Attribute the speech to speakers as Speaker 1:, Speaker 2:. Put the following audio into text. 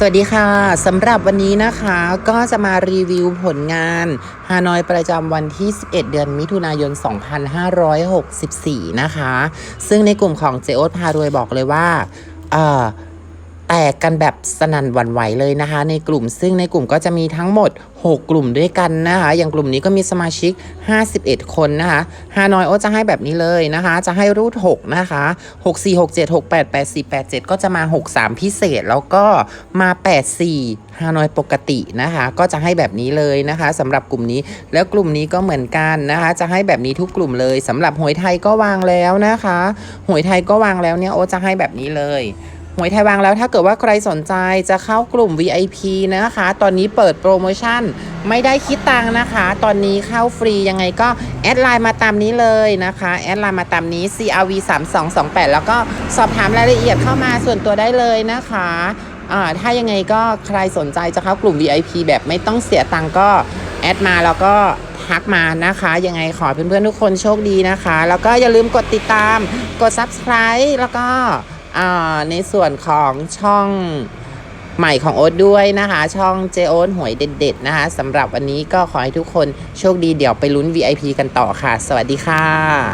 Speaker 1: สวัสดีค่ะสำหรับวันนี้นะคะก็จะมารีวิวผลงานฮานอยประจำวันที่ 11 เดือนมิถุนายน 2564 นะคะ ซึ่งในกลุ่มของเจโอตพารวยบอกเลยว่าอ่อ แตกกันแบบสนั่นหวั่นไหวเลยนะคะ ในกลุ่มซึ่งในกลุ่มก็จะมีทั้งหมด 6 กลุ่มด้วยกันนะคะ อย่างกลุ่มนี้ก็มีสมาชิก 51 คนนะคะฮานอยโอจะให้แบบนี้เลยนะคะ จะให้รูท6นะคะ 6 4 6 7 6 8 8 4 8 7 ก็จะมา 6 3 พิเศษแล้วก็มา 8 4ฮานอยปกตินะคะ ก็จะให้แบบนี้เลยนะคะสำหรับกลุ่มนี้แล้วกลุ่มนี้ก็เหมือนกันนะคะ จะให้แบบนี้ทุกกลุ่มเลยสำหรับหวยไทยก็วางแล้วนะคะหวยไทยก็วางแล้วเนี่ยโอจะให้แบบนี้เลย หวยไทยวางแล้วถ้าเกิดว่าใครสนใจจะเข้ากลุ่ม VIP นะคะ ตอนนี้เปิดโปรโมชั่นไม่ได้คิดตังค์นะคะ ตอนนี้เข้าฟรียังไงก็แอดไลน์มาตามนี้เลยนะคะแอดไลน์มาตามนี้ CRV 3 2 2 8แล้วก็สอบถามรายละเอียดเข้ามาส่วนตัวได้เลยนะคะอ่าถ้ายังไงก็ใครสนใจจะเข้ากลุ่ม VIP แบบไม่ต้องเสียตังค์ก็แอดมาแล้วก็ทักมานะคะ ยังไงขอเพื่อนๆทุกคนโชคดีนะคะ แล้วก็อย่าลืมกดติดตามกด Subscribe แล้วก็ ในส่วนของช่องใหม่ของโอ๊ตด้วยนะคะ ช่องเจโอ๊ตหวยเด็ด ๆ นะคะสำหรับวันนี้ก็ขอให้ทุกคนโชคดีเดี๋ยวไปลุ้น VIP กันต่อค่ะ สวัสดีค่ะ